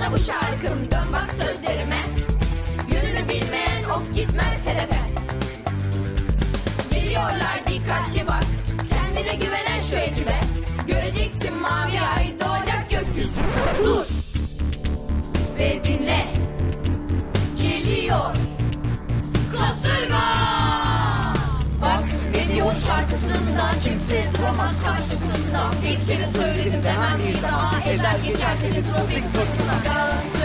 sana bu şarkım Dön bak sözlerime. Yönünü bilmeyen ok gitmez hedefe. Geliyorlar dikkatli bak Kendine güvenen şu ekibe. Göreceksin mavi ay doğacak gökyüzü. Dur Ve dinle. Geliyor Kasırga. Bak ne diyor şarkısında? Kimse duramaz karşısında. Bir kere söyle demem bir daha Ezer geçer seni tropik fırtına Kasırga